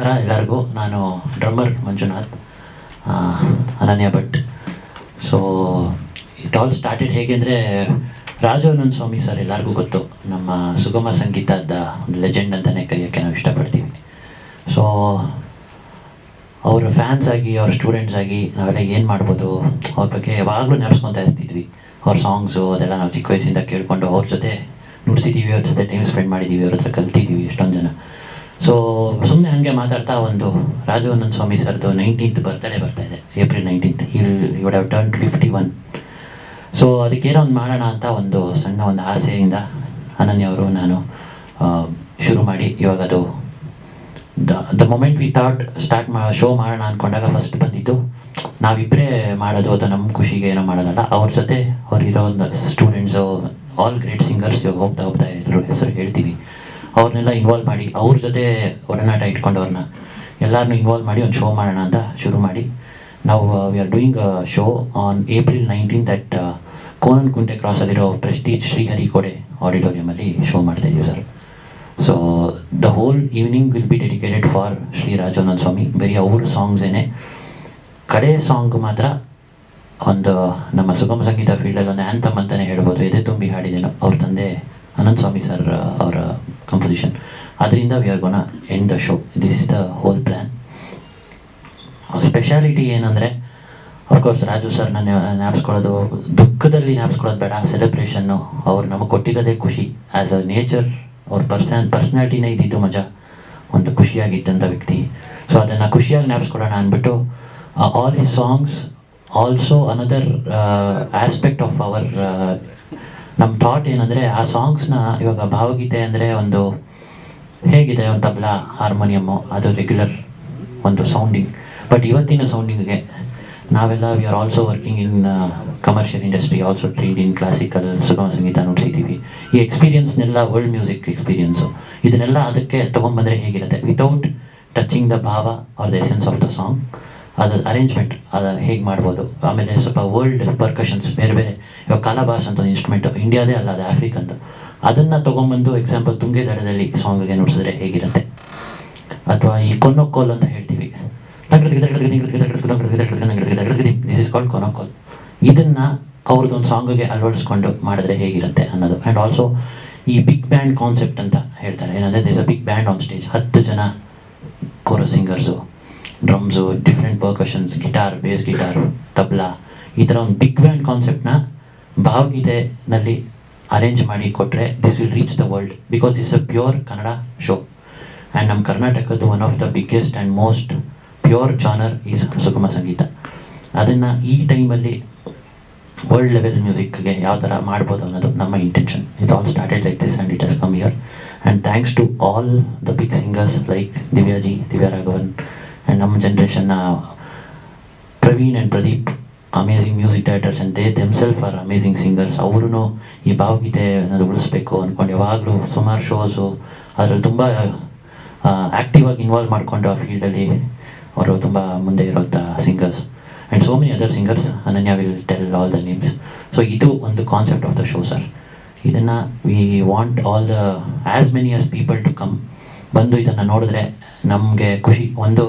ನಮಸ್ಕಾರ. ಎಲ್ಲರಿಗೂ ನಾನು drummer Manjunath Ananya Bhat. So it all started ಹೇಗೆ ಅಂದರೆ, ರಾಜು ಅನಂತ್ ಸ್ವಾಮಿ ಸರ್ ಎಲ್ಲರಿಗೂ ಗೊತ್ತು. ನಮ್ಮ ಸುಗಮ ಸಂಗೀತದ ಒಂದು ಲೆಜೆಂಡ್ ಅಂತಲೇ ಕರೆಯೋಕ್ಕೆ ನಾವು ಇಷ್ಟಪಡ್ತೀವಿ. ಸೊ ಅವ್ರ ಫ್ಯಾನ್ಸ್ ಆಗಿ, ಅವ್ರ ಸ್ಟೂಡೆಂಟ್ಸ್ ಆಗಿ ನಾವೆಲ್ಲ ಏನು ಮಾಡ್ಬೋದು, ಅವ್ರ ಬಗ್ಗೆ ಯಾವಾಗಲೂ ನೆನೆಸ್ಕೊತಾ ಇರ್ತಿದ್ವಿ. ಅವ್ರ ಸಾಂಗ್ಸು ಅದೆಲ್ಲ ನಾವು ಚಿಕ್ಕ ವಯಸ್ಸಿಂದ ಕೇಳಿಕೊಂಡು ಅವ್ರ ಜೊತೆ ನುಡಿಸಿದ್ದೀವಿ ಅವ್ರ ಜೊತೆ ಟೈಮ್ ಸ್ಪೆಂಡ್ ಮಾಡಿದ್ದೀವಿ ಅವ್ರ ಹತ್ರ ಕಲ್ತಿದ್ದೀವಿ ಎಷ್ಟೊಂದು ಜನ. ಸೊ ಸುಮ್ಮನೆ ಹಾಗೆ ಮಾತಾಡ್ತಾ ಒಂದು ರಾಜು ಅನಂತ್ ಸ್ವಾಮಿ ಸರ್ದು ನೈನ್ಟೀನ್ತ್ ಬರ್ತಡೇ ಬರ್ತಾ ಇದೆ April nineteenth he would have turn fifty one so ಅದಕ್ಕೇನೋ ಒಂದು ಮಾಡೋಣ ಅಂತ ಒಂದು ಸಣ್ಣ ಒಂದು ಆಸೆಯಿಂದ ಅನನ್ಯವರು ನಾನು ಶುರು ಮಾಡಿ ಇವಾಗ ಅದು the the moment we thought start ಮಾ ಶೋ ಮಾಡೋಣ ಅಂದ್ಕೊಂಡಾಗ ಫಸ್ಟ್ ಬಂದಿದ್ದು ನಾವಿಬ್ಬರೇ ಮಾಡೋದು ಅಥವಾ ನಮ್ಮ ಖುಷಿಗೆ ಏನೋ ಮಾಡೋದಲ್ಲ, ಅವ್ರ ಜೊತೆ ಅವ್ರಿರೋ ಒಂದು ಸ್ಟೂಡೆಂಟ್ಸು ಆಲ್ ಗ್ರೇಟ್ ಸಿಂಗರ್ಸ್ ಇವಾಗ ಹೋಗ್ತಾ ಹೋಗ್ತಾ ಎಲ್ಲರ ಹೆಸರು ಹೇಳ್ತೀವಿ. ಅವ್ರನ್ನೆಲ್ಲ ಇನ್ವಾಲ್ವ್ ಮಾಡಿ, ಅವ್ರ ಜೊತೆ ಒಡನಾಟ ಇಟ್ಕೊಂಡವ್ರನ್ನ ಎಲ್ಲರನ್ನೂ ಇನ್ವಾಲ್ವ್ ಮಾಡಿ ಒಂದು ಶೋ ಮಾಡೋಣ ಅಂತ ಶುರು ಮಾಡಿ. ನಾವು we are doing a show on April nineteen at Konanakunte ಕ್ರಾಸಲ್ಲಿರೋ Prestige ಶ್ರೀಹರಿಕೋಡೆ ಆಡಿಟೋರಿಯಮಲ್ಲಿ ಶೋ ಮಾಡ್ತಾ ಇದೀವಿ sir so the whole evening will be dedicated for Shri Rajananda Swami ಬರೀ ಅವ್ರ ಸಾಂಗ್ಸೇನೆ ಕಡೆ ಸಾಂಗ್ ಮಾತ್ರ ಒಂದು ನಮ್ಮ ಸುಗಮ ಸಂಗೀತ ಫೀಲ್ಡಲ್ಲಿ ಒಂದು ಆ್ಯಂಥಮ್ ಅಂತಲೇ ಹೇಳ್ಬೋದು. ಎದೆ ತುಂಬಿ ಹಾಡಿದೇನೋ ಅವ್ರ ತಂದೆ ಅನಂತ ಸ್ವಾಮಿ ಸರ್ ಅವರ ಕಂಪೋಸಿಷನ್ ಅದರಿಂದ we are gonna end the show this is the whole plan speciality ಏನಂದರೆ ಅಫ್ಕೋರ್ಸ್ ರಾಜು ಸರ್ ನಾನು ಜ್ಞಾಪಿಸ್ಕೊಳ್ಳೋದು ದುಃಖದಲ್ಲಿ ಜ್ಞಾಪಿಸ್ಕೊಳ್ಳೋದು ಬೇಡ. ಸೆಲೆಬ್ರೇಷನ್ನು ಅವ್ರು ನಮಗೆ ಕೊಟ್ಟಿರೋದೇ ಖುಷಿ. ಆ್ಯಸ್ ಅ ನೇಚರ್ ಅವ್ರ ಪರ್ಸನ್ ಪರ್ಸ್ನಾಲಿಟಿನೇ ಇದ್ದಿದ್ದು ಮಜಾ. ಒಂದು ಖುಷಿಯಾಗಿದ್ದಂಥ ವ್ಯಕ್ತಿ. ಸೊ ಅದನ್ನು ಖುಷಿಯಾಗಿ ಜ್ಞಾಪಿಸ್ಕೊಳ್ಳೋಣ ಅಂದ್ಬಿಟ್ಟು all his songs also another aspect of our ನಮ್ಮ ಥಾಟ್ ಏನಂದರೆ ಆ ಸಾಂಗ್ಸ್ನ ಇವಾಗ ಭಾವಗೀತೆ ಅಂದರೆ ಒಂದು ಹೇಗಿದೆ ಒಂದು ತಬಲಾ ಹಾರ್ಮೋನಿಯಮ್ಮು ಅದು ರೆಗ್ಯುಲರ್ ಒಂದು ಸೌಂಡಿಂಗ್ ಬಟ್ ಇವತ್ತಿನ ಸೌಂಡಿಂಗ್ಗೆ ನಾವೆಲ್ಲ we are also working in commercial industry also tried in classical Sugama Sangeetha ನೋಡ್ಸಿದ್ದೀವಿ ಈ ಎಕ್ಸ್ಪೀರಿಯನ್ಸ್ನೆಲ್ಲ ವರ್ಲ್ಡ್ ಮ್ಯೂಸಿಕ್ ಎಕ್ಸ್ಪೀರಿಯನ್ಸು ಇದನ್ನೆಲ್ಲ ಅದಕ್ಕೆ ತೊಗೊಂಬಂದರೆ ಹೇಗಿರುತ್ತೆ? Without touching the bhava or the essence of the song ಅದು ಅರೇಂಜ್ಮೆಂಟ್ ಅದು ಹೇಗೆ ಮಾಡ್ಬೋದು ಆಮೇಲೆ ಸ್ವಲ್ಪ ವರ್ಲ್ಡ್ ಪರ್ಕಷನ್ಸ್ ಬೇರೆ ಬೇರೆ ಇವಾಗ ಕಲಾಬಾಸ್ ಅಂತ ಒಂದು ಇನ್ಸ್ಟ್ರೂಮೆಂಟ್ ಇಂಡಿಯಾದೇ ಅಲ್ಲ ಅದು ಆಫ್ರಿಕಂದು ಅದನ್ನು ತೊಗೊಂಬಂದು ಎಕ್ಸಾಂಪಲ್ ತುಂಗೆ ದಡದಲ್ಲಿ ಸಾಂಗ್ಗೆ ನುಡಿಸಿದ್ರೆ ಹೇಗಿರುತ್ತೆ ಅಥವಾ ಈ ಕೊನೊಕ್ಕೋಲ್ ಅಂತ ಹೇಳ್ತೀವಿ ದಿಸ್ ಇಸ್ ಕಾಲ್ಡ್ ಕೊನೊಕ್ಕೋಲ್ ಇದನ್ನು ಅವ್ರದ್ದು ಒಂದು ಸಾಂಗ್ಗೆ ಅಳವಡಿಸ್ಕೊಂಡು ಮಾಡಿದ್ರೆ ಹೇಗಿರುತ್ತೆ ಅನ್ನೋದು ಆ್ಯಂಡ್ ಆಲ್ಸೋ ಈ ಬಿಗ್ ಬ್ಯಾಂಡ್ ಕಾನ್ಸೆಪ್ಟ್ ಅಂತ ಹೇಳ್ತಾರೆ ಏನಂದರೆ this a big band on stage ಹತ್ತು ಜನ chorus singers drums different percussions guitar bass guitar tabla ಈ ಥರ ಒಂದು ಬಿಗ್ ಬ್ಯಾಂಡ್ ಕಾನ್ಸೆಪ್ಟ್ನ ಭಾವಗೀತೆನಲ್ಲಿ ಅರೇಂಜ್ ಮಾಡಿ ಕೊಟ್ಟರೆ this will reach the world because it's a pure Kannada show and ನಮ್ಮ ಕರ್ನಾಟಕದ್ದು one of the biggest and most pure genre is Sugama Sangeetha. ಅದನ್ನು ಈ ಟೈಮಲ್ಲಿ ವರ್ಲ್ಡ್ ಲೆವೆಲ್ ಮ್ಯೂಸಿಕ್ಗೆ ಯಾವ ಥರ ಮಾಡ್ಬೋದು ಅನ್ನೋದು ನಮ್ಮ intention it all started like this and it has come here and thanks to all the big singers like Divyaji Divya Raghavan and ನಮ್ಮ ಜನ್ರೇಷನ್ನ Praveen and Pradeep amazing music directors and they themself are amazing singers ಅವರೂ ಈ ಭಾವಗೀತೆ ಅನ್ನೋದು ಉಳಿಸ್ಬೇಕು ಅಂದ್ಕೊಂಡು ಯಾವಾಗಲೂ ಸುಮಾರು shows ಅದರಲ್ಲಿ ತುಂಬ ಆ್ಯಕ್ಟಿವ್ ಆಗಿ ಇನ್ವಾಲ್ವ್ ಮಾಡಿಕೊಂಡು ಆ ಫೀಲ್ಡಲ್ಲಿ ಅವರು ತುಂಬ ಮುಂದೆ ಇರೋಂಥ singers and so many other singers Ananya will tell all the names so ಇದು ಒಂದು concept of the show sir ಇದನ್ನು we want all the as many as people to come ಬಂದು ಇದನ್ನು ನೋಡಿದ್ರೆ ನಮಗೆ ಖುಷಿ, ಒಂದು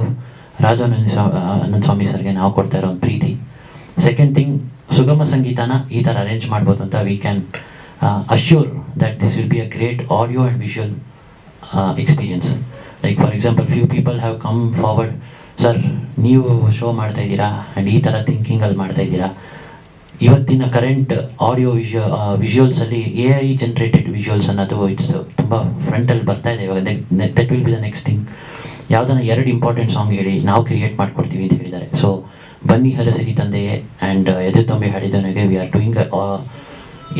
ರಾಜಾನಂದ ಸ್ವಾಮಿ ಸರ್ಗೆ ನಾವು ಕೊಡ್ತಾ ಇರೋ ಒಂದು ಪ್ರೀತಿ. ಸೆಕೆಂಡ್ ಥಿಂಗ್ ಸುಗಮ ಸಂಗೀತನ ಈ ಥರ ಅರೇಂಜ್ ಮಾಡ್ಬೋದು ಅಂತ we can assure that this will be a great audio and visual experience like for example few people have come forward sir ನೀವು ಶೋ ಮಾಡ್ತಾ ಇದ್ದೀರಾ? ಆ್ಯಂಡ್ ಈ ಥರ ಥಿಂಕಿಂಗಲ್ಲಿ ಮಾಡ್ತಾ ಇದ್ದೀರಾ? ಇವತ್ತಿನ ಕರೆಂಟ್ ಆಡಿಯೋ ವಿಷ ವಿಷುವಲ್ಸಲ್ಲಿ ಎ ಐ ಜನ್ರೇಟೆಡ್ ವಿಷುವಲ್ಸ್ ಅನ್ನೋದು ಇಟ್ಸ್ ತುಂಬ ಫ್ರಂಟಲ್ಲಿ ಬರ್ತಾ ಇದೆ ಇವಾಗ. That will be the next thing ಯಾವುದನ್ನ ಎರಡು ಇಂಪಾರ್ಟೆಂಟ್ ಸಾಂಗ್ ಹೇಳಿ ನಾವು ಕ್ರಿಯೇಟ್ ಮಾಡ್ಕೊಡ್ತೀವಿ ಅಂತ ಹೇಳಿದ್ದಾರೆ. ಸೊ ಬನ್ನಿ ಹಲಸಿರಿ ತಂದೆಯೇ ಆ್ಯಂಡ್ ಎದೆ ತೊಂಬೆ ಹಾಡಿದವನಿಗೆ we are doing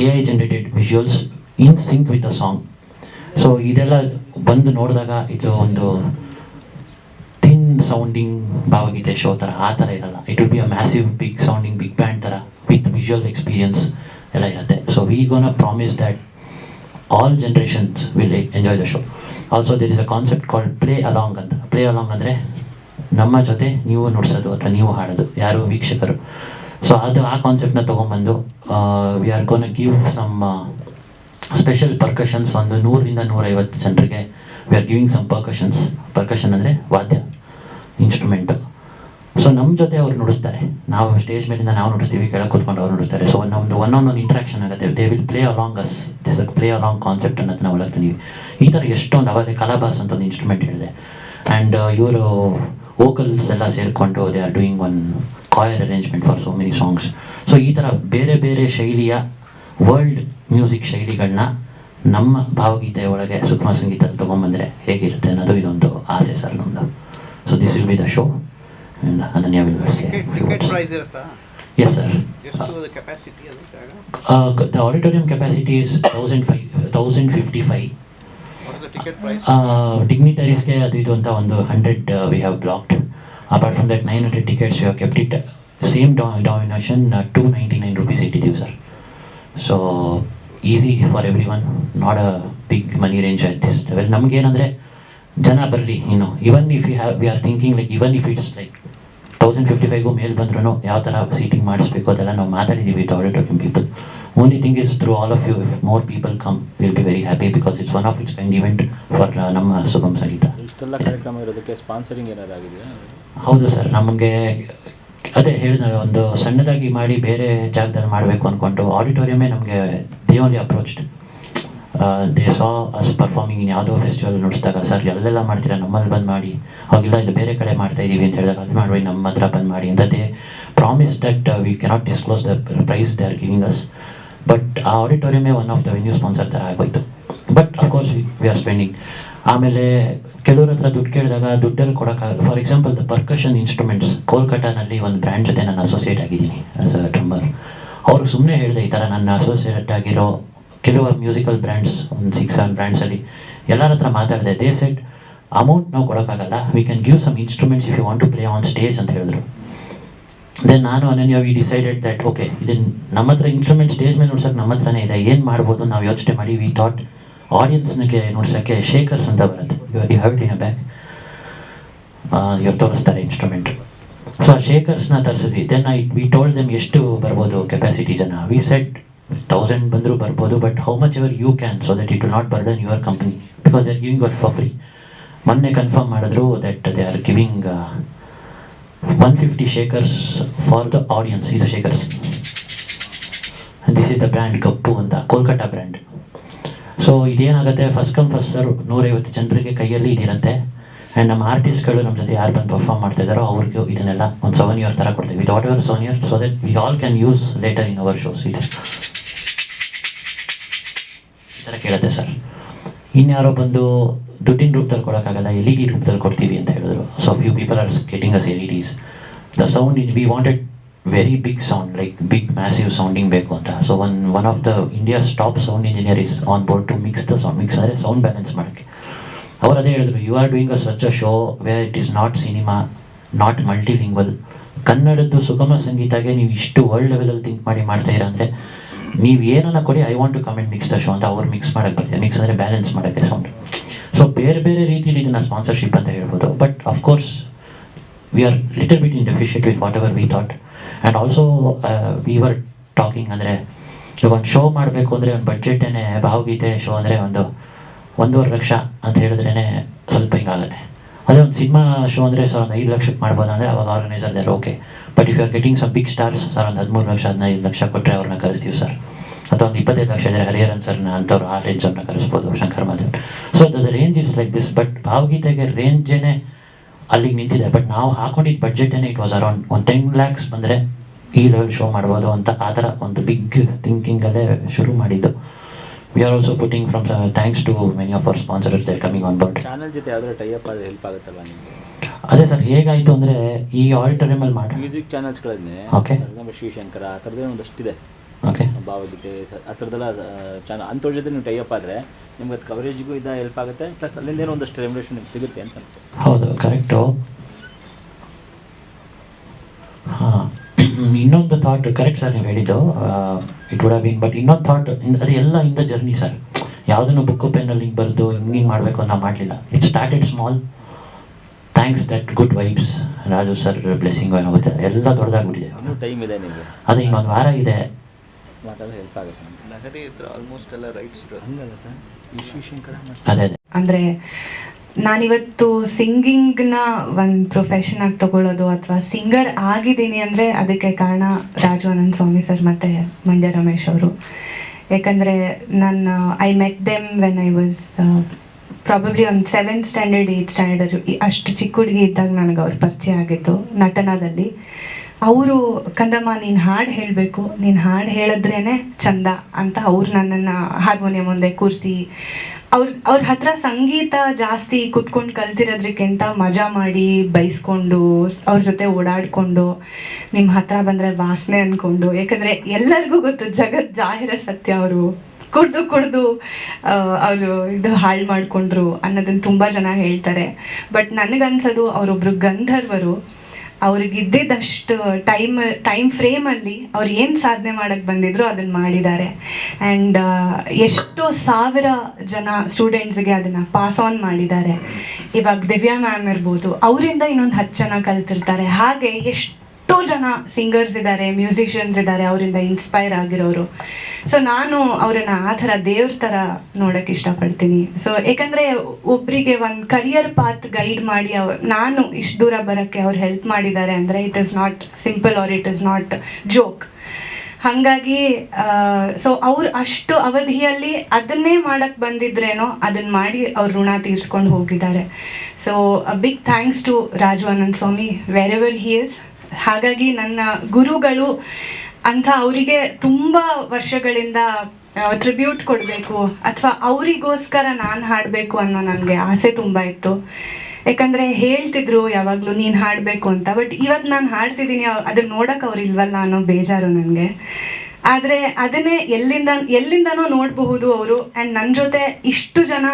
A I generated visuals in sync with a song so ಇದೆಲ್ಲ ಬಂದು ನೋಡಿದಾಗ ಇದು ಒಂದು ಥಿನ್ ಸೌಂಡಿಂಗ್ ಭಾವಗೀತೆ ಶೋ ಥರ ಆ ಥರ ಇರಲ್ಲ. It will be a massive big sounding big band ಥರ ವಿತ್ ವಿಜುವಲ್ ಎಕ್ಸ್ಪೀರಿಯನ್ಸ್ ಎಲ್ಲ ಇರುತ್ತೆ. So we gonna promise that all generations will enjoy the show also there is a concept call play along ಅಂತ. Play along ಅಂದರೆ ನಮ್ಮ ಜೊತೆ ನೀವು ನುಡ್ಸೋದು ಅಥವಾ ನೀವು ಹಾಡೋದು, ಯಾರು ವೀಕ್ಷಕರು. ಸೊ ಅದು ಆ ಕಾನ್ಸೆಪ್ಟನ್ನ ತೊಗೊಂಬಂದು we are gonna give some special percussions ಒಂದು ನೂರರಿಂದ ನೂರೈವತ್ತು ಜನರಿಗೆ. We are giving some percussions percussion ಅಂದರೆ ವಾದ್ಯ ಇನ್ಸ್ಟ್ರೂಮೆಂಟು ಸೊ ನಮ್ಮ ಜೊತೆ ಅವ್ರು ನುಡಿಸ್ತಾರೆ. ನಾವು ಸ್ಟೇಜ್ ಮೇಲಿಂದ ನಾವು ನುಡಿಸ್ತೀವಿ, ಕೆಳಗೆ ಕೂತ್ಕೊಂಡು ಅವ್ರು ನುಡಿಸ್ತಾರೆ. ಸೊ ನಮ್ಮದು ಒನ್ ಆನ್ ಒನ್ ಇಂಟ್ರಾಕ್ಷನ್ ಆಗುತ್ತೆ. They will play along us this play along concept ಅನ್ನೋದನ್ನ ಒಳಗೆ ತಂದೀವಿ. ಈ ಥರ ಎಷ್ಟೊಂದು ಅವಾಗಲೇ ಕಲಾಬಾಸ್ ಅಂತ ಒಂದು ಇನ್ಸ್ಟ್ರೂಮೆಂಟ್ ಹೇಳಿದೆ. ಆ್ಯಂಡ್ ಇವರು ವೋಕಲ್ಸ್ ಎಲ್ಲ ಸೇರಿಕೊಂಡು they are doing one choir arrangement for so many songs so ಈ ಥರ ಬೇರೆ ಬೇರೆ ಶೈಲಿಯ ವರ್ಲ್ಡ್ ಮ್ಯೂಸಿಕ್ ಶೈಲಿಗಳನ್ನ ನಮ್ಮ ಭಾವಗೀತೆ ಒಳಗೆ ಸುಗಮ ಸಂಗೀತ ತೊಗೊಂಬಂದರೆ ಹೇಗಿರುತ್ತೆ ಅನ್ನೋದು ಇದೊಂದು ಆಸೆ ಸರ್ ನಮ್ಮದು so this will be the show Ananya S sir the auditorium capacity is thousand five thousand fifty five ಡಿಗ್ನಿಟರೀಸ್ಗೆ ಅದು ಇದು ಅಂತ ಒಂದು hundred we have blocked apart from that nine hundred tickets you have kept it same domination two ninety nine rupees ಇಟ್ಟಿದ್ದೀವಿ sir so easy for everyone not a big money range at this level ನಮಗೇನಂದರೆ ಜನ ಬರಲಿ ಇನ್ನು even if you have we are thinking like even if it's like thousand fifty ಫೈವ್ಗೂ ಮೇಲೆ ಬಂದ್ರೂ ಯಾವ ಥರ seating ಮಾಡಿಸ್ಬೇಕು ಅದೆಲ್ಲ ನಾವು ಮಾತಾಡಿದ್ದೀವಿ with auditorium people only thing is through all of you if more people come will be very happy because it's one of its kind event for ನಮ್ಮ ಸುಗಮ್ ಸಂಗೀತ ಇಷ್ಟೆಲ್ಲ ಕಾರ್ಯಕ್ರಮ ಇರೋದಕ್ಕೆ ಸ್ಪಾನ್ಸರಿಂಗ್ ಏನಾರು ಆಗಿದೆಯಾ ಹೌದು ಸರ್ ನಮಗೆ ಅದೇ ಹೇಳಿದ ಒಂದು ಸಣ್ಣದಾಗಿ ಮಾಡಿ ಬೇರೆ ಜಾಗದಲ್ಲಿ ಮಾಡಬೇಕು ಅಂದ್ಕೊಂಡು ಆಡಿಟೋರಿಯಮೇ ನಮಗೆ the only approached they saw us performing in ಯಾವುದೋ ಫೆಸ್ಟಿವಲ್ ನೋಡಿಸಿದಾಗ, ಸರ್ ಅಲ್ಲೆಲ್ಲ ಮಾಡ್ತೀರಾ? ನಮ್ಮಲ್ಲಿ ಬಂದು ಮಾಡಿ. ಅವಾಗೆಲ್ಲ ಇದು ಬೇರೆ ಕಡೆ ಮಾಡ್ತಾ ಇದ್ದೀವಿ ಅಂತ ಹೇಳಿದಾಗ ಅಲ್ಲಿ ಮಾಡಿ ನಮ್ಮ ಹತ್ರ ಬಂದು ಮಾಡಿ. ಅಂತ they promise that we cannot disclose the price they are giving us but ಆ ಆಡಿಟೋರಿಯಮೇ one of the venue sponsor ಥರ ಆಗೋಯ್ತು. But of course we are spending ಆಮೇಲೆ ಕೆಲವ್ರ ಹತ್ರ ದುಡ್ಡು ಕೇಳಿದಾಗ, ದುಡ್ಡಲ್ಲಿ ಕೊಡೋಕ್ಕಾಗ for example the percussion instruments ಕೋಲ್ಕತ್ತಾನಲ್ಲಿ ಒಂದು ಬ್ರ್ಯಾಂಡ್ ಜೊತೆ ನಾನು ಅಸೋಸಿಯೇಟ್ ಆಗಿದ್ದೀನಿ. ಆ್ಯಸ್ ಅ ಟ್ರಂಬರ್ ಅವರು ಸುಮ್ಮನೆ ಹೇಳಿದೆ, ಈ ಥರ ನನ್ನ ಅಸೋಸಿಯೇಟ್ ಆಗಿರೋ ಕೆಲವು ಮ್ಯೂಸಿಕಲ್ ಬ್ರ್ಯಾಂಡ್ಸ್ ಒಂದು ಸಿಕ್ಸ್ ಸೆವೆನ್ ಬ್ರ್ಯಾಂಡ್ಸಲ್ಲಿ ಎಲ್ಲರ ಹತ್ರ ಮಾತಾಡಿದೆ ದೇ ಸೆಟ್ ಅಮೌಂಟ್ ನಾವು ಕೊಡೋಕ್ಕಾಗಲ್ಲ. We can give some instruments if you want to play on stage ಅಂತ ಹೇಳಿದ್ರು. ದೆನ್ ನಾನು, Ananya we decided that okay ಇದನ್ನು ನಮ್ಮ ಹತ್ರ ಇನ್ಸ್ಟ್ರೂಮೆಂಟ್ ಸ್ಟೇಜ್ ಮೇಲೆ ನೋಡ್ಸೋಕೆ ನಮ್ಮ ಹತ್ರನೇ ಇದೆ. ಏನು ಮಾಡ್ಬೋದು ನಾವು ಯೋಚನೆ ಮಾಡಿ ವಿ ಥಾಟ್ ಆಡಿಯನ್ಸ್ನಿಗೆ ನೋಡ್ಸೋಕ್ಕೆ ಶೇಕರ್ಸ್ ಅಂತ ಬರುತ್ತೆ. You have it in a bag ಇವ್ರು ತೋರಿಸ್ತಾರೆ ಇನ್ಸ್ಟ್ರೂಮೆಂಟ್ ಸೊ ಆ ಶೇಕರ್ಸ್ನ ತರಿಸಿದ್ವಿ. Then I we told them ಎಷ್ಟು ಬರ್ಬೋದು ಕೆಪಾಸಿಟಿ ಜನ. ವಿ ಸೆಟ್ ತೌಸಂಡ್ ಬಂದರೂ ಬರ್ಬೋದು but how much ever you can so that it will not burden your company because they are giving it for free ಮೊನ್ನೆ confirm ಮಾಡಿದ್ರು that they are giving one fifty shakers for the audience ಇದು shakers this is the brand ಕಪ್ಪು ಅಂತ Kolkata brand so ಇದೇನಾಗುತ್ತೆ first come first sir ನೂರೈವತ್ತು ಜನರಿಗೆ ಕೈಯಲ್ಲಿ ಇದಿರುತ್ತೆ. And ನಮ್ಮ ಆರ್ಟಿಸ್ಟ್ಗಳು ನಮ್ಮ ಜೊತೆ ಯಾರು ಬಂದು ಪರ್ಫಾರ್ಮ್ ಮಾಡ್ತಾ ಇದ್ದಾರೋ ಅವ್ರಿಗೆ ಇದನ್ನೆಲ್ಲ ಒಂದು ಸೆವೆನ್ ಇಯರ್ ಥರ ಕೊಡ್ತೀವಿ. Whatever year so that we all can use later in our shows ಇದೆ. ಥರ ಕೇಳುತ್ತೆ ಸರ್. ಇನ್ಯಾರೋ ಬಂದು ದುಡ್ಡಿನ ರೂಪದಲ್ಲಿ ಕೊಡೋಕ್ಕಾಗಲ್ಲ ಎಲ್ ಇ ಡಿ ರೂಪದಲ್ಲಿ ಕೊಡ್ತೀವಿ ಅಂತ ಹೇಳಿದ್ರು. So few people are getting us L E Ds the sound in we wanted very big sound like big massive sounding ಬೇಕು ಅಂತ. So one one of the India's top sound engineer is on board to mix the sound mix ಅಂದರೆ sound balance ಮಾಡೋಕ್ಕೆ. ಅವ್ರು ಅದೇ ಹೇಳಿದ್ರು you are doing a ಸ್ವಚ್ಛ show way it is not cinema not multilingual ಕನ್ನಡದ್ದು ಸುಗಮ ಸಂಗೀತಗೆ ನೀವು ಇಷ್ಟು ವರ್ಲ್ಡ್ ಲೆವೆಲಲ್ಲಿ ಥಿಂಕ್ ಮಾಡಿ ಮಾಡ್ತಾ ಅಂದರೆ ನೀವು ಏನನ್ನ ಕೊಡಿ I want to comment mix the show ಅಂತ ಅವ್ರು ಮಿಕ್ಸ್ ಮಾಡೋಕ್ಕೆ ಬರ್ತೀವಿ ಮಿಕ್ಸ್ ಅಂದರೆ ಬ್ಯಾಲೆನ್ಸ್ ಮಾಡೋಕ್ಕೆ ಸೌಂಡ್ ಸೊ ಬೇರೆ ಬೇರೆ ರೀತಿಯಲ್ಲಿ ಇದನ್ನು ಸ್ಪಾನ್ಸರ್ಶಿಪ್ ಅಂತ ಹೇಳ್ಬೋದು. But of course we are little bit in deficit with whatever we thought and also we were talking ಅಂದರೆ, ಇವಾಗ ಒಂದು ಶೋ ಮಾಡಬೇಕು ಅಂದರೆ ಒಂದು ಬಡ್ಜೆಟೇ ಭಾವಗೀತೆ ಶೋ ಅಂದರೆ ಒಂದು ಒಂದೂವರೆ ಲಕ್ಷ ಅಂತ ಹೇಳಿದ್ರೇ ಸ್ವಲ್ಪ ಹಿಂಗಾಗುತ್ತೆ. ಅದೇ ಒಂದು ಸಿನಿಮಾ ಶೋ ಅಂದರೆ ಸರ್ ಒಂದು ಐದು ಲಕ್ಷಕ್ಕೆ ಮಾಡ್ಬೋದು ಅಂದರೆ ಅವಾಗ organiser there okay but if you are getting some big stars sir ಒಂದು ಹದಿಮೂರು ಲಕ್ಷ ಹದಿನೈದು ಲಕ್ಷ ಕೊಟ್ಟರೆ ಅವ್ರನ್ನ ಕರೆಸ್ತೀವಿ ಸರ್ ಅಥವಾ ಒಂದು ಇಪ್ಪತ್ತೈದು ಲಕ್ಷ ಇದ್ದರೆ ಹರಿಹರನ್ ಸರ್ನ ಅಂಥವ್ರು ಆ ರೇಂಜ್ ಅವ್ರನ್ನ ಕರೆಸ್ಬೋದು Shankar Mahadev so the range is like this but ಭಾವಗೀತೆಗೆ ರೇಂಜೇನೆ ಅಲ್ಲಿಗೆ ನಿಂತಿದೆ ಬಟ್ ನಾವು ಹಾಕೊಂಡಿದ್ದ ಬಡ್ಜೆಟೇನೆ ಇಟ್ ವಾಸ್ ಅರೌಂಡ್ ಒಂದು ಟೆನ್ ಲ್ಯಾಕ್ಸ್ ಬಂದರೆ ಈ ಲೆವೆಲ್ ಶೋ ಮಾಡ್ಬೋದು ಅಂತ ಆ ಥರ ಒಂದು ಬಿಗ್ ಥಿಂಕಿಂಗಲ್ಲೇ ಶುರು ಮಾಡಿದ್ದು we are also putting from thanks to many of our sponsor coming on board channel ಜೊತೆ ಯಾವ್ದಾದ್ರು ಟೈಅಪ್ ಆದರೆ ಹೆಲ್ಪ್ ಆಗುತ್ತಲ್ಲ ನಿಮಗೆ? ಅದೇ ಸರ್ ಹೇಗಾಯಿತು ಅಂದ್ರೆ ಈ ಆಡಿಟೋರಿಯಮಲ್ಲಿ ಮಾಡಿ ಮ್ಯೂಸಿಕ್ ಚಾನೆಲ್ಸ್ ಗಳನ್ನೇ ಓಕೆ ಶಿವಶಂಕರ ಆ ಥರದ್ದೇ ಒಂದಷ್ಟಿದೆ ಓಕೆ ಭಾವಗೀತೆ ಆ ಥರದ್ದೆಲ್ಲ ಚಾನಲ್ ಅಂಥವ್ರ ಜೊತೆ ನೀವು ಟೈಅಪ್ ಆದರೆ ನಿಮ್ಗೆ ಅದು ಕವರೇಜ್ಗೂ ಇದು ಹೆಲ್ಪ್ ಆಗುತ್ತೆ ಪ್ಲಸ್ ಅಲ್ಲಿಂದ ಏನೋ ಒಂದಷ್ಟು ರೆಮ್ಯುಲೇಷನ್ ನಿಮ್ಗೆ ಸಿಗುತ್ತೆ ಅಂತ ಹೌದು ಕರೆಕ್ಟು ಹಾಂ ಇನ್ನೊಂದು ಥಾಟ್ ಕರೆಕ್ಟ್ ಸರ್ ನೀವು ಹೇಳಿದ್ದು. ಇಟ್ ವುಡ್ ಬೀನ್ ಬಟ್ ಇನ್ನೊಂದು ಥಾಟ್ ಅದು ಎಲ್ಲ ಇಂದ ಜರ್ನಿ ಸರ್ ಯಾವುದನ್ನು ಬುಕ್ಕು ಪೆನ್ನಲ್ಲಿ ಹಿಂಗೆ ಬರೆದು ಹಿಂಗೆ ಹಿಂಗೆ ಮಾಡಬೇಕು ಅಂತ ಮಾಡಲಿಲ್ಲ. It started small thanks that good vibes Raju sir blessing ಏನೋ ಎಲ್ಲ ದೊಡ್ಡದಾಗ್ಬಿಟ್ಟಿದೆ ಇನ್ನೂ ಟೈಮ್ ಇದೆ ನಿಮಗೆ. ಅದು ಇನ್ನೊಂದು ವಾರ ಇದೆ. ಮಾತಾಡೋದು ಹೆಲ್ಪ್ ಆಗುತ್ತೆ ನಮ್ಗೆ. ಲಹರಿ ಹತ್ರ ಆಲ್ಮೋಸ್ಟ್ ಎಲ್ಲ ರೈಟ್ಸ್ ಇರೋದು. ಹಂಗಲ್ಲ ಸರ್ ವಿಶ್ವೇಶ್ವರ ಅದೇ ಅದೇ. ಅಂದರೆ ನಾನಿವತ್ತು ಸಿಂಗಿಂಗ್ನ ಒಂದು ಪ್ರೊಫೆಷನ್ ಆಗಿ ತಗೊಳ್ಳೋದು ಅಥವಾ ಸಿಂಗರ್ ಆಗಿದ್ದೀನಿ ಅಂದರೆ ಅದಕ್ಕೆ ಕಾರಣ ರಾಜು ಆನಂದ್ ಸ್ವಾಮಿ ಸರ್ ಮತ್ತು ಮಂಡ್ಯ ರಮೇಶ್ ಅವರು. ಯಾಕಂದರೆ ನನ್ನ I met them when I was probably ಒಂದು ಸೆವೆಂತ್ ಸ್ಟ್ಯಾಂಡರ್ಡ್ ಏಯ್ತ್ ಸ್ಟ್ಯಾಂಡರ್ಡ್ ಅಷ್ಟು ಚಿಕ್ಕ ಹುಡುಗಿ ಇದ್ದಾಗ ನನಗೆ ಅವ್ರ ಪರಿಚಯ ಆಗಿತ್ತು ನಟನದಲ್ಲಿ. ಅವರು, ಕಂದಮ್ಮ, ನೀನು ಹಾಡು ಹೇಳಬೇಕು. ನೀನು ಹಾಡು ಹೇಳಿದ್ರೇ ಚಂದ ಅಂತ ಅವ್ರು ನನ್ನನ್ನು ಹಾರ್ಮೋನಿಯಂ ಮುಂದೆ ಕೂರಿಸಿ, ಅವ್ರ ಅವ್ರ ಹತ್ರ ಸಂಗೀತ ಜಾಸ್ತಿ ಕುತ್ಕೊಂಡು ಕಲ್ತಿರೋದಕ್ಕಿಂತ ಮಜಾ ಮಾಡಿ ಬೈಸ್ಕೊಂಡು, ಅವ್ರ ಜೊತೆ ಓಡಾಡಿಕೊಂಡು ನಿಮ್ಮ ಹತ್ರ ಬಂದರೆ ವಾಸನೆ ಅಂದ್ಕೊಂಡು ಯಾಕಂದರೆ ಎಲ್ಲರಿಗೂ ಗೊತ್ತು ಜಗತ್ ಜಾಹಿರ ಸತ್ಯ ಅವರು. ಕುಡ್ದು ಕುಡ್ದು ಅವರು ಇದು ಹಾಳು ಮಾಡಿಕೊಂಡ್ರು ಅನ್ನೋದನ್ನು ತುಂಬ ಜನ ಹೇಳ್ತಾರೆ. ಬಟ್ ನನಗನ್ಸೋದು ಅವರೊಬ್ಬರು ಗಂಧರ್ವರು ಅವ್ರಿಗೆ ಇದ್ದಿದ್ದಷ್ಟು ಟೈಮ್ ಟೈಮ್ ಫ್ರೇಮಲ್ಲಿ ಅವ್ರು ಏನು ಸಾಧನೆ ಮಾಡೋಕ್ಕೆ ಬಂದಿದ್ರು ಅದನ್ನು ಮಾಡಿದ್ದಾರೆ. ಆ್ಯಂಡ್ ಎಷ್ಟೋ ಸಾವಿರ ಜನ ಸ್ಟೂಡೆಂಟ್ಸ್ಗೆ ಅದನ್ನು ಪಾಸ್ ಆನ್ ಮಾಡಿದ್ದಾರೆ. ಇವಾಗ ದಿವ್ಯಾ ಮ್ಯಾಮ್ ಇರ್ಬೋದು, ಅವರಿಂದ ಇನ್ನೊಂದು ಹತ್ತು ಜನ ಕಲ್ತಿರ್ತಾರೆ. ಹಾಗೆ ಎಷ್ಟೋ ಜನ ಸಿಂಗರ್ಸ್ ಇದ್ದಾರೆ ಮ್ಯೂಸಿಷಿಯನ್ಸ್ ಇದ್ದಾರೆ, ಅವರಿಂದ ಇನ್ಸ್ಪೈರ್ ಆಗಿರೋರು. ಸೊ ನಾನು ಅವರನ್ನು ಆ ಥರ ದೇವ್ರ ಥರ ನೋಡೋಕೆ ಇಷ್ಟಪಡ್ತೀನಿ. ಸೊ ಯಾಕಂದರೆ ಒಬ್ಬರಿಗೆ ಒಂದು ಕರಿಯರ್ ಪಾತ್ ಗೈಡ್ ಮಾಡಿ ಅವ್, ನಾನು ಇಷ್ಟು ದೂರ ಬರೋಕ್ಕೆ ಅವ್ರು ಹೆಲ್ಪ್ ಮಾಡಿದ್ದಾರೆ ಅಂದರೆ it is not simple or it is not joke ಹಾಗಾಗಿ ಸೊ ಅವ್ರು ಅಷ್ಟು ಅವಧಿಯಲ್ಲಿ ಅದನ್ನೇ ಮಾಡಕ್ಕೆ ಬಂದಿದ್ರೇನೋ ಅದನ್ನು ಮಾಡಿ ಅವ್ರು ಋಣ ತೀರ್ಸ್ಕೊಂಡು ಹೋಗಿದ್ದಾರೆ. So big thanks to Raju Anand Swamy wherever he is ಹಾಗಾಗಿ ನನ್ನ ಗುರುಗಳು ಅಂತ ಅವರಿಗೆ ತುಂಬ ವರ್ಷಗಳಿಂದ ಟ್ರಿಬ್ಯೂಟ್ ಕೊಡಬೇಕು ಅಥವಾ ಅವರಿಗೋಸ್ಕರ ನಾನು ಹಾಡಬೇಕು ಅನ್ನೋ ನನಗೆ ಆಸೆ ತುಂಬ ಇತ್ತು. ಯಾಕಂದರೆ ಹೇಳ್ತಿದ್ರು ಯಾವಾಗಲೂ ನೀನು ಹಾಡಬೇಕು ಅಂತ ಬಟ್ ಇವತ್ತು ನಾನು ಹಾಡ್ತಿದ್ದೀನಿ ಅದನ್ನು ನೋಡೋಕೆ ಅವ್ರು ಇಲ್ವಲ್ಲ ಅನ್ನೋ ಬೇಜಾರು ನನಗೆ. ಆದರೆ ಅದನ್ನೇ ಎಲ್ಲಿಂದ ಎಲ್ಲಿಂದನೋ ನೋಡಬಹುದು ಅವರು. ಆ್ಯಂಡ್ ನನ್ನ ಜೊತೆ ಇಷ್ಟು ಜನ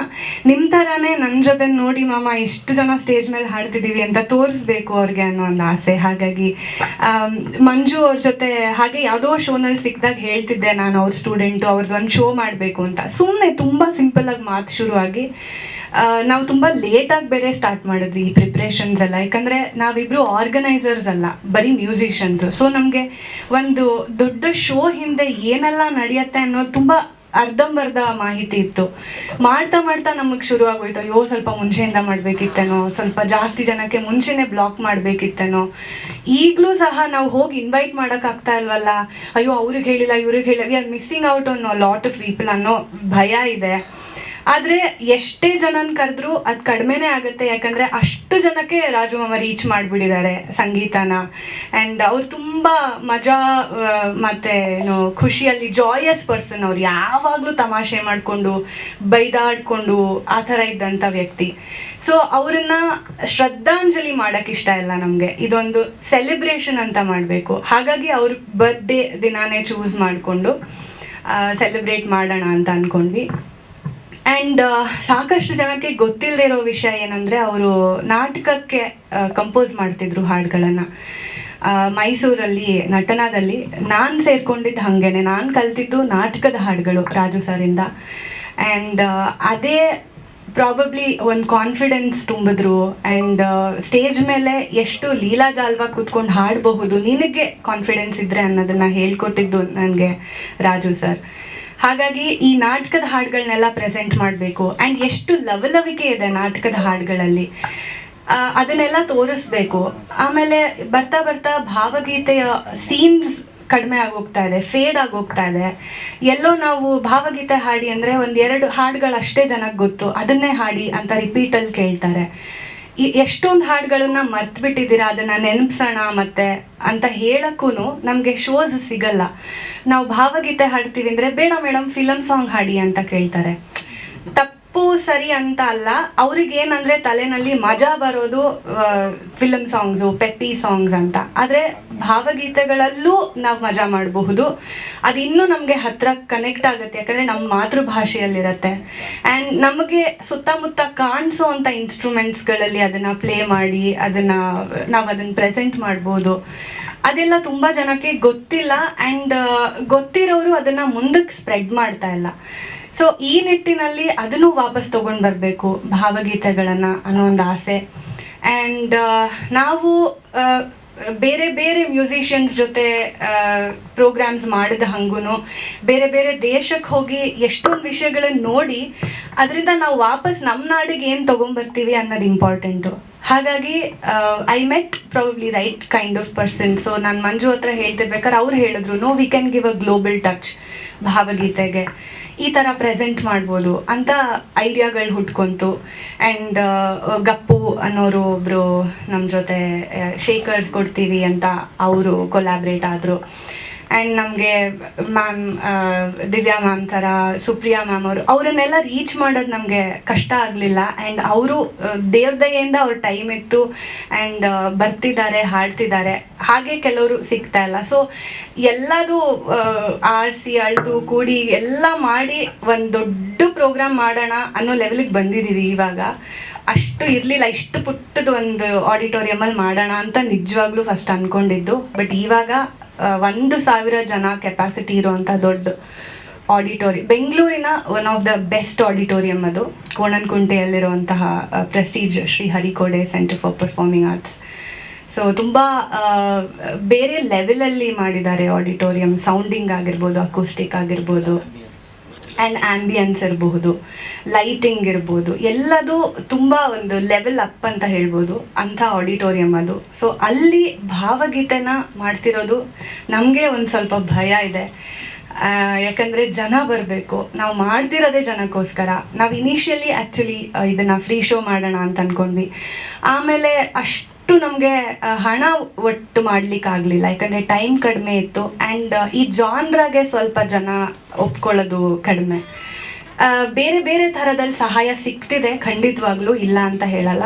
ನಿಮ್ಮ ಥರನೇ ನನ್ನ ಜೊತೆ ನೋಡಿ ಮಾಮ ಇಷ್ಟು ಜನ ಸ್ಟೇಜ್ ಮೇಲೆ ಹಾಡ್ತಿದ್ದೀವಿ ಅಂತ ತೋರಿಸ್ಬೇಕು ಅವ್ರಿಗೆ ಅನ್ನೋ ಒಂದು ಆಸೆ. ಹಾಗಾಗಿ ಮಂಜು ಅವ್ರ ಜೊತೆ ಹಾಗೆ ಯಾವುದೋ ಶೋನಲ್ಲಿ ಸಿಕ್ಕಿದಾಗ ಹೇಳ್ತಿದ್ದೆ ನಾನು ಅವ್ರ ಸ್ಟೂಡೆಂಟು ಅವ್ರದ್ದು ಒಂದು ಶೋ ಮಾಡಬೇಕು ಅಂತ. ಸುಮ್ಮನೆ ತುಂಬ ಸಿಂಪಲ್ಲಾಗಿ ಮಾತು ಶುರುವಾಗಿ. ನಾವು ತುಂಬ ಲೇಟಾಗಿ ಬೇರೆ ಸ್ಟಾರ್ಟ್ ಮಾಡಿದ್ವಿ ಈ ಪ್ರಿಪ್ರೇಷನ್ಸ್ ಎಲ್ಲ. ಯಾಕಂದರೆ ನಾವಿಬ್ಬರು ಆರ್ಗನೈಸರ್ಸ್ ಅಲ್ಲ, ಬರೀ ಮ್ಯೂಸಿಷಿಯನ್ಸು ಸೊ ನಮಗೆ ಒಂದು ದೊಡ್ಡ ಶೋ ಹಿಂದೆ ಏನೆಲ್ಲ ನಡೆಯುತ್ತೆ ಅನ್ನೋದು ತುಂಬ ಅರ್ಧಂಬರ್ಧ ಮಾಹಿತಿ ಇತ್ತು. ಮಾಡ್ತಾ ಮಾಡ್ತಾ ನಮಗೆ ಶುರುವಾಗೋಯ್ತು. ಅಯ್ಯೋ, ಸ್ವಲ್ಪ ಮುಂಚೆಯಿಂದ ಮಾಡಬೇಕಿತ್ತೇನೋ, ಸ್ವಲ್ಪ ಜಾಸ್ತಿ ಜನಕ್ಕೆ ಮುಂಚೆನೇ ಬ್ಲಾಕ್ ಮಾಡಬೇಕಿತ್ತೇನೋ. ಈಗಲೂ ಸಹ ನಾವು ಹೋಗಿ ಇನ್ವೈಟ್ ಮಾಡೋಕ್ಕಾಗ್ತಾ ಇಲ್ವಲ್ಲ? ಅಯ್ಯೋ, ಅವ್ರಿಗೆ ಹೇಳಿಲ್ಲ, ಇವ್ರಿಗೆ ಹೇಳಿಲ್ಲ. ವಿ ಆರ್ ಮಿಸ್ಸಿಂಗ್ ಔಟ್ ಅನ್ನೋ ಲಾಟ್ ಆಫ್ ಪೀಪಲ್ ಅನ್ನೋ ಭಯ ಇದೆ. ಆದರೆ ಎಷ್ಟೇ ಜನನ ಕರೆದ್ರೂ ಅದು ಕಡಿಮೆನೇ ಆಗುತ್ತೆ, ಯಾಕಂದರೆ ಅಷ್ಟು ಜನಕ್ಕೆ ರಾಜು ಮಾಮ ರೀಚ್ ಮಾಡಿಬಿಟ್ಟಿದ್ದಾರೆ ಸಂಗೀತನ. ಆ್ಯಂಡ್ ಅವ್ರು ತುಂಬ ಮಜಾ ಮತ್ತು ಮತ್ತೆ ಏನು, ಖುಷಿಯಲ್ಲಿ ಜಾಯಸ್ ಪರ್ಸನ್ ಅವ್ರು. ಯಾವಾಗಲೂ ತಮಾಷೆ ಮಾಡಿಕೊಂಡು, ಬೈದಾಡ್ಕೊಂಡು ಆ ಥರ ಇದ್ದಂಥ ವ್ಯಕ್ತಿ. ಸೊ ಅವ್ರನ್ನ ಶ್ರದ್ಧಾಂಜಲಿ ಮಾಡೋಕ್ಕೆ ಇಷ್ಟ ಇಲ್ಲ ನಮಗೆ. ಇದೊಂದು ಸೆಲೆಬ್ರೇಷನ್ ಅಂತ ಮಾಡಬೇಕು. ಹಾಗಾಗಿ ಅವ್ರ ಬರ್ಡೇ ದಿನಾನೇ ಚೂಸ್ ಮಾಡಿಕೊಂಡು ಸೆಲೆಬ್ರೇಟ್ ಮಾಡೋಣ ಅಂತ ಅಂದ್ಕೊಂಡ್ವಿ ಆ್ಯಂಡ್ ಸಾಕಷ್ಟು ಜನಕ್ಕೆ ಗೊತ್ತಿಲ್ಲದೆ ಇರೋ ವಿಷಯ ಏನಂದರೆ ಅವರು ನಾಟಕಕ್ಕೆ ಕಂಪೋಸ್ ಮಾಡ್ತಿದ್ರು ಹಾಡುಗಳನ್ನು. ಮೈಸೂರಲ್ಲಿ, ನಟನದಲ್ಲಿ ನಾನು ಸೇರ್ಕೊಂಡಿದ್ದು ಹಾಗೇನೆ. ನಾನು ಕಲ್ತಿದ್ದು ನಾಟಕದ ಹಾಡುಗಳು ರಾಜು ಸರಿಂದ ಆ್ಯಂಡ್ ಅದೇ ಪ್ರಾಬಬ್ಲಿ ಒಂದು ಕಾನ್ಫಿಡೆನ್ಸ್ ತುಂಬಿದ್ರು. ಆ್ಯಂಡ್ ಸ್ಟೇಜ್ ಮೇಲೆ ಎಷ್ಟು ಲೀಲಾಜಾಲ್ವಾಗಿ ಕೂತ್ಕೊಂಡು ಹಾಡಬಹುದು, ನಿನಗೆ ಕಾನ್ಫಿಡೆನ್ಸ್ ಇದ್ದರೆ ಅನ್ನೋದನ್ನು ಹೇಳ್ಕೊಟ್ಟಿದ್ದು ನನಗೆ ರಾಜು ಸರ್. ಹಾಗಾಗಿ ಈ ನಾಟಕದ ಹಾಡುಗಳನ್ನೆಲ್ಲ ಪ್ರೆಸೆಂಟ್ ಮಾಡಬೇಕು. ಆ್ಯಂಡ್ ಎಷ್ಟು ಲವಲವಿಕೆ ಇದೆ ನಾಟಕದ ಹಾಡುಗಳಲ್ಲಿ. ಅದನ್ನೆಲ್ಲ ತೋರಿಸ್ಬೇಕು. ಆಮೇಲೆ ಬರ್ತಾ ಬರ್ತಾ ಭಾವಗೀತೆಯ ಸೀನ್ಸ್ ಕಡಿಮೆ ಆಗೋಗ್ತಾ ಇದೆ ಫೇಡ್ ಆಗೋಗ್ತಾ ಇದೆ. ಎಲ್ಲೋ ನಾವು ಭಾವಗೀತೆ ಹಾಡಿ ಅಂದರೆ ಒಂದೆರಡು ಹಾಡುಗಳು ಅಷ್ಟೇ ಜನಕ್ಕೆ ಗೊತ್ತು. ಅದನ್ನೇ ಹಾಡಿ ಅಂತ ರಿಪೀಟಲ್ಲಿ ಕೇಳ್ತಾರೆ. ಎಷ್ಟೊಂದು ಹಾಡುಗಳನ್ನ ಮರ್ತು ಬಿಟ್ಟಿದ್ದೀರಾ ಅದನ್ನ ನೆನಪಿಸೋಣ ಮತ್ತೆ ಅಂತ ಹೇಳಕ್ಕೂ ನಮಗೆ ಶೋಸ್ ಸಿಗಲ್ಲ. ನಾವು ಭಾವಗೀತೆ ಹಾಡ್ತೀವಿ ಅಂದರೆ, ಬೇಡ ಮೇಡಮ್ ಫಿಲಮ್ ಸಾಂಗ್ ಹಾಡಿ ಅಂತ ಕೇಳ್ತಾರೆ. ತಪ್ಪು ಸರಿ ಅಂತ ಅಲ್ಲ ಅವ್ರಿಗೆ ಏನಂದ್ರೆ ತಲೆನಲ್ಲಿ ಮಜಾ ಬರೋದು ಫಿಲಮ್ ಸಾಂಗ್ಸು ಪೆಪ್ಪಿ ಸಾಂಗ್ಸ್ ಅಂತ. ಆದರೆ ಭಾವಗೀತೆಗಳಲ್ಲೂ ನಾವು ಮಜಾ ಮಾಡಬಹುದು. ಅದು ಇನ್ನೂ ನಮಗೆ ಹತ್ರ ಕನೆಕ್ಟ್ ಆಗುತ್ತೆ, ಯಾಕಂದರೆ ನಮ್ಮ ಮಾತೃಭಾಷೆಯಲ್ಲಿರುತ್ತೆ. ಆ್ಯಂಡ್ ನಮಗೆ ಸುತ್ತಮುತ್ತ ಕಾಣಿಸೋ ಅಂಥ ಇನ್ಸ್ಟ್ರೂಮೆಂಟ್ಸ್ಗಳಲ್ಲಿ ಅದನ್ನು ಪ್ಲೇ ಮಾಡಿ, ಅದನ್ನು ನಾವು ಅದನ್ನು ಪ್ರೆಸೆಂಟ್ ಮಾಡ್ಬೋದು. ಅದೆಲ್ಲ ತುಂಬ ಜನಕ್ಕೆ ಗೊತ್ತಿಲ್ಲ ಆ್ಯಂಡ್ ಗೊತ್ತಿರೋರು ಅದನ್ನು ಮುಂದಕ್ಕೆ ಸ್ಪ್ರೆಡ್ ಮಾಡ್ತಾ ಇಲ್ಲ. ಸೊ ಈ ನಿಟ್ಟಿನಲ್ಲಿ ಅದನ್ನು ವಾಪಸ್ ತೊಗೊಂಡು ಬರಬೇಕು, ಭಾವಗೀತೆಗಳನ್ನು ಅನ್ನೋ ಒಂದು ಆಸೆ. ಆ್ಯಂಡ್ ನಾವು ಬೇರೆ ಬೇರೆ ಮ್ಯೂಸಿಷಿಯನ್ಸ್ ಜೊತೆ ಪ್ರೋಗ್ರಾಮ್ಸ್ ಮಾಡಿದ ಹಂಗೂ ಬೇರೆ ಬೇರೆ ದೇಶಕ್ಕೆ ಹೋಗಿ ಎಷ್ಟೊಂದು ವಿಷಯಗಳನ್ನ ನೋಡಿ, ಅದರಿಂದ ನಾವು ವಾಪಸ್ ನಮ್ಮ ನಾಡಿಗೆ ಏನು ತೊಗೊಂಬರ್ತೀವಿ ಅನ್ನೋದು ಇಂಪಾರ್ಟೆಂಟು ಹಾಗಾಗಿ I met probably right kind of person so ನಾನು ಮಂಜು ಹತ್ರ ಹೇಳ್ತಿರ್ಬೇಕಾದ್ರೆ ಅವ್ರು ಹೇಳಿದ್ರು no we can give a global touch ಭಾವಗೀತೆಗೆ. ಈ ಥರ ಪ್ರೆಸೆಂಟ್ ಮಾಡ್ಬೋದು ಅಂತ ಐಡಿಯಾಗಳು ಹುಟ್ಕೊಂತು. ಆ್ಯಂಡ್ ಗಪ್ಪು ಅನ್ನೋರು ಒಬ್ಬರು ನಮ್ಮ ಜೊತೆ ಶೇಕರ್ಸ್ ಕೊಡ್ತೀವಿ ಅಂತ ಅವರು ಕೊಲ್ಯಾಬ್ರೇಟ್ ಆದರು. ಆ್ಯಂಡ್ ನಮಗೆ ಮ್ಯಾಮ್ ದಿವ್ಯಾ ಮ್ಯಾಮ್ ಥರ, ಸುಪ್ರಿಯಾ ಮ್ಯಾಮ್ ಅವರು, ಅವರನ್ನೆಲ್ಲ ರೀಚ್ ಮಾಡೋದು ನಮಗೆ ಕಷ್ಟ ಆಗಲಿಲ್ಲ. ಆ್ಯಂಡ್ ಅವರು ದೇವ್ರ ದಯೆಯಿಂದ ಅವ್ರ ಟೈಮ್ ಇತ್ತು. ಆ್ಯಂಡ್ ಬರ್ತಿದ್ದಾರೆ, ಹಾಡ್ತಿದ್ದಾರೆ. ಹಾಗೆ ಕೆಲವರು ಸಿಗ್ತಾ ಇಲ್ಲ. ಸೊ ಎಲ್ಲದು ಆರಿಸಿ, ಅಳ್ದು, ಕೂಡಿ ಎಲ್ಲ ಮಾಡಿ ಒಂದು ದೊಡ್ಡ ಪ್ರೋಗ್ರಾಮ್ ಮಾಡೋಣ ಅನ್ನೋ ಲೆವೆಲಿಗೆ ಬಂದಿದ್ದೀವಿ ಇವಾಗ. ಅಷ್ಟು ಇರಲಿಲ್ಲ. ಇಷ್ಟು ಪುಟ್ಟದ ಒಂದು ಆಡಿಟೋರಿಯಮಲ್ಲಿ ಮಾಡೋಣ ಅಂತ ನಿಜವಾಗ್ಲೂ ಫಸ್ಟ್ ಅಂದ್ಕೊಂಡಿದ್ದು ಬಟ್ ಇವಾಗ ಒಂದು ಸಾವಿರ ಜನ ಕೆಪಾಸಿಟಿ ಇರುವಂಥ ದೊಡ್ಡ ಆಡಿಟೋರಿಯಂ ಬೆಂಗಳೂರಿನ one of the best auditorium ಅದು. ಕೋಣನ್ಕುಂಟೆಯಲ್ಲಿರುವಂತಹ Prestige Shri Harikode centre for performing arts so ತುಂಬ ಬೇರೆ ಲೆವೆಲಲ್ಲಿ ಮಾಡಿದ್ದಾರೆ ಆಡಿಟೋರಿಯಂ ಸೌಂಡಿಂಗ್ ಆಗಿರ್ಬೋದು ಅಕೂಸ್ಟಿಕ್ ಆಗಿರ್ಬೋದು. ಆ್ಯಂಡ್ ಆ್ಯಂಬಿಯನ್ಸ್ ಇರಬಹುದು ಲೈಟಿಂಗ್ ಇರ್ಬೋದು ಎಲ್ಲದೂ ತುಂಬ ಒಂದು ಲೆವೆಲ್ ಅಪ್ ಅಂತ ಹೇಳ್ಬೋದು, ಅಂಥ ಆಡಿಟೋರಿಯಂ ಅದು. ಸೊ ಅಲ್ಲಿ ಭಾವಗೀತೆನ ಮಾಡ್ತಿರೋದು ನಮಗೆ ಒಂದು ಸ್ವಲ್ಪ ಭಯ ಇದೆ. ಯಾಕಂದರೆ ಜನ ಬರಬೇಕು, ನಾವು ಮಾಡ್ತಿರೋದೇ ಜನಕ್ಕೋಸ್ಕರ. ನಾವು ಇನಿಷಿಯಲಿ ಆ್ಯಕ್ಚುಲಿ ಇದನ್ನು ಫ್ರೀ ಶೋ ಮಾಡೋಣ ಅಂತ ಅಂದ್ಕೊಂಡ್ವಿ ಆಮೇಲೆ ಅಷ್ಟು ನಮಗೆ ಹಣ ಒಟ್ಟು ಮಾಡಲಿಕ್ಕಾಗಲಿಲ್ಲ. ಯಾಕಂದರೆ ಟೈಮ್ ಕಡಿಮೆ ಇತ್ತು. ಆ್ಯಂಡ್ ಈ ಜಾನ್ರಾಗೆ ಸ್ವಲ್ಪ ಜನ ಒಪ್ಕೊಳ್ಳೋದು ಕಡಿಮೆ. ಬೇರೆ ಬೇರೆ ಥರದಲ್ಲಿ ಸಹಾಯ ಸಿಗ್ತಿದೆ. ಖಂಡಿತವಾಗ್ಲೂ ಇಲ್ಲ ಅಂತ ಹೇಳಲ್ಲ.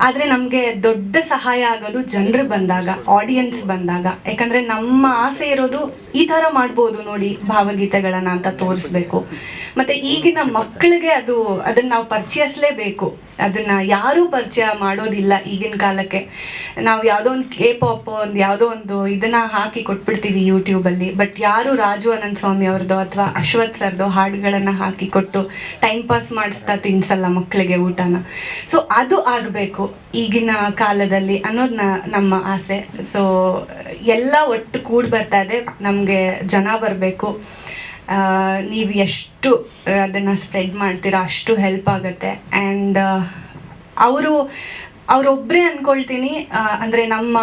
ಆದರೆ ನಮಗೆ ದೊಡ್ಡ ಸಹಾಯ ಆಗೋದು ಜನರು ಬಂದಾಗ ಆಡಿಯನ್ಸ್ ಬಂದಾಗ. ಯಾಕಂದರೆ ನಮ್ಮ ಆಸೆ ಇರೋದು ಈ ಥರ ಮಾಡ್ಬೋದು ನೋಡಿ ಭಾವಗೀತೆಗಳನ್ನು ಅಂತ ತೋರಿಸ್ಬೇಕು. ಮತ್ತು ಈಗಿನ ಮಕ್ಕಳಿಗೆ ಅದು, ಅದನ್ನು ನಾವು ಪರಿಚಯಿಸ್ಲೇಬೇಕು. ಅದನ್ನು ಯಾರೂ ಪರಿಚಯ ಮಾಡೋದಿಲ್ಲ ಈಗಿನ ಕಾಲಕ್ಕೆ. ನಾವು ಯಾವುದೋ ಒಂದು ಕೆ ಪಾಪ್ ಒಂದು ಯಾವುದೋ ಒಂದು ಇದನ್ನು ಹಾಕಿ ಕೊಟ್ಬಿಡ್ತೀವಿ ಯೂಟ್ಯೂಬಲ್ಲಿ ಬಟ್ ಯಾರು ರಾಜು ಅನಂತ ಸ್ವಾಮಿ ಅವ್ರದ್ದು ಅಥವಾ ಅಶ್ವಥ್ ಸರ್ದು ಹಾಡುಗಳನ್ನು ಹಾಕಿ ಕೊಟ್ಟು ಟೈಮ್ ಪಾಸ್ ಮಾಡಿಸ್ತಾ ತಿನ್ಸಲ್ಲ ಮಕ್ಕಳಿಗೆ ಊಟನ. ಸೊ ಅದು ಆಗಬೇಕು ಈಗಿನ ಕಾಲದಲ್ಲಿ ಅನ್ನೋದು ನಮ್ಮ ಆಸೆ. ಸೊ ಎಲ್ಲ ಒಟ್ಟು ಕೂಡಿ ಬರ್ತಾ ಇದೆ. ನಮಗೆ ಜನ ಬರಬೇಕು. ನೀವು ಎಷ್ಟು ಅದನ್ನು ಸ್ಪ್ರೆಡ್ ಮಾಡ್ತೀರಾ, ಅಷ್ಟು ಹೆಲ್ಪ್ ಆಗುತ್ತೆ. ಆ್ಯಂಡ್ ಅವರು ಅವರೊಬ್ಬರೇ ಅಂದ್ಕೊಳ್ತೀನಿ ಅಂದರೆ ನಮ್ಮ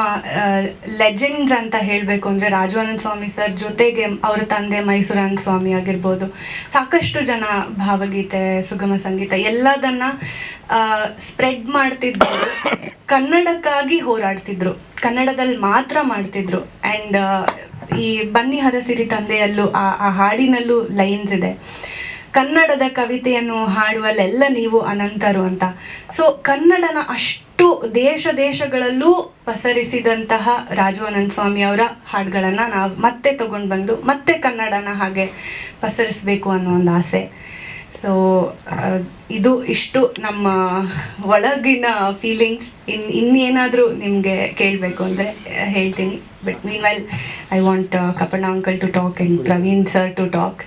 ಲೆಜೆಂಡ್ಸ್ ಅಂತ ಹೇಳಬೇಕು ಅಂದರೆ ರಾಜವಾನಂದ ಸ್ವಾಮಿ ಸರ್ ಜೊತೆಗೆ ಅವರ ತಂದೆ ಮೈಸೂರಾನಂದ ಸ್ವಾಮಿ ಆಗಿರ್ಬೋದು. ಸಾಕಷ್ಟು ಜನ ಭಾವಗೀತೆ, ಸುಗಮ ಸಂಗೀತ ಎಲ್ಲದನ್ನ ಸ್ಪ್ರೆಡ್ ಮಾಡ್ತಿದ್ರು. ಕನ್ನಡಕ್ಕಾಗಿ ಹೋರಾಡ್ತಿದ್ರು. ಕನ್ನಡದಲ್ಲಿ ಮಾತ್ರ ಮಾಡ್ತಿದ್ರು. ಆ್ಯಂಡ್ ಈ ಬನ್ನಿ ಹರಸಿರಿ ತಂದೆಯಲ್ಲೂ ಆ ಆ ಹಾಡಿನಲ್ಲೂ ಲೈನ್ಸ್ ಇದೆ. ಕನ್ನಡದ ಕವಿತೆಯನ್ನು ಹಾಡುವಲ್ಲೆಲ್ಲ ನೀವು ಅನಂತರು ಅಂತ. ಸೊ ಕನ್ನಡನ ಅಷ್ಟು ದೇಶ ದೇಶಗಳಲ್ಲೂ ಪಸರಿಸಿದಂತಹ ರಾಜು ಅನಂತ ಸ್ವಾಮಿ ಅವರ ಹಾಡುಗಳನ್ನು ನಾವು ಮತ್ತೆ ತಗೊಂಡು ಬಂದು ಮತ್ತೆ ಕನ್ನಡನ ಹಾಗೆ ಪಸರಿಸಬೇಕು ಅನ್ನೋ ಒಂದು ಆಸೆ. ಸೊ ಇದು ಇಷ್ಟು ನಮ್ಮ ಒಳಗಿನ ಫೀಲಿಂಗ್ಸ್ ಇನ್, ಇನ್ನೇನಾದರೂ ನಿಮಗೆ ಕೇಳಬೇಕು ಅಂದರೆ, ಹೇಳ್ತೀನಿ. But meanwhile I want Kappanna uncle to talk and Praveen sir to talk